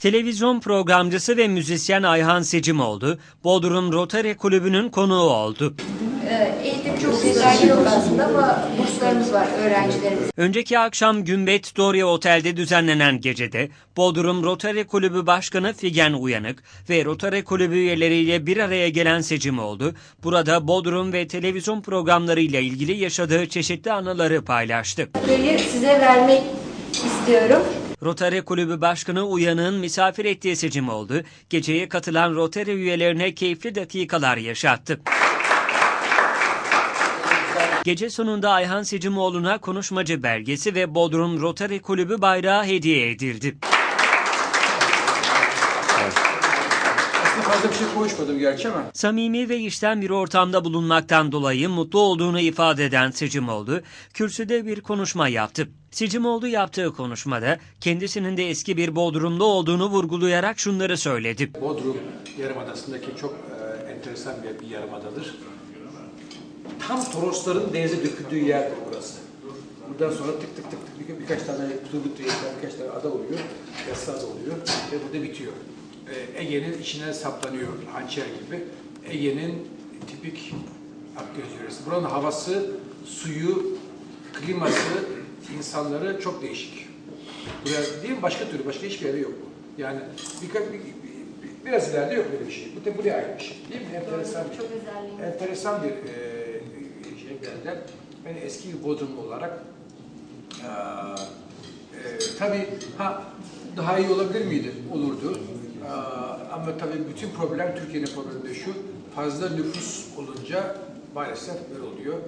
Televizyon programcısı ve müzisyen Ayhan Secimoğlu, Bodrum Rotary Kulübü'nün konuğu oldu. Ee, Eğitim çok yeterli yok aslında ama burslarımız var öğrencilerimiz. Önceki akşam Gümbet Doria Otel'de düzenlenen gecede Bodrum Rotary Kulübü Başkanı Figen Uyanık ve Rotary Kulübü üyeleriyle bir araya gelen Secimoğlu, burada Bodrum ve televizyon programlarıyla ilgili yaşadığı çeşitli anıları paylaştı. Size vermek istiyorum. Rotary Kulübü Başkanı Uyanık'ın misafir ettiği Secimoğlu, geceye katılan Rotary üyelerine keyifli dakikalar yaşattı. Gece sonunda Ayhan Secimoğlu'na konuşmacı belgesi ve Bodrum Rotary Kulübü bayrağı hediye edildi. Aslında fazla bir şey konuşmadım gerçi ama Samimi ve işten bir ortamda bulunmaktan dolayı mutlu olduğunu ifade eden Secimoğlu, kürsüde bir konuşma yaptı. Secimoğlu yaptığı konuşmada kendisinin de eski bir Bodrumlu olduğunu vurgulayarak şunları söyledi. Bodrum Yarımadası'ndaki çok e, enteresan bir, bir yarımadadır. Tam Torosların denize döküldüğü yerdir burası. Buradan sonra tık tık tık tık bir, birkaç tane Turgut Reis'ten birkaç tane ada oluyor, yassı ada oluyor ve burada bitiyor. E, Ege'nin içine saplanıyor hançer gibi. Ege'nin tipik Akdeniz yöresi. Buranın havası, suyu, kliması, insanları çok değişik. Buraya değil mi? Başka türlü, başka hiçbir yerde yok bu. Yani birkaç, bir, bir- biraz ileride yok böyle bir şey. Bu da buraya ait bir şey. Değil mi? Enteresan bir, Çok özelliği. enteresan bir e, şey geldi. Ben eski bir Bodrumlu olarak eee, e, tabii ha daha iyi olabilir miydi? Olurdu. Ama tabii bütün problem Türkiye'nin problemi de şu. Fazla nüfus olunca maalesef böyle oluyor.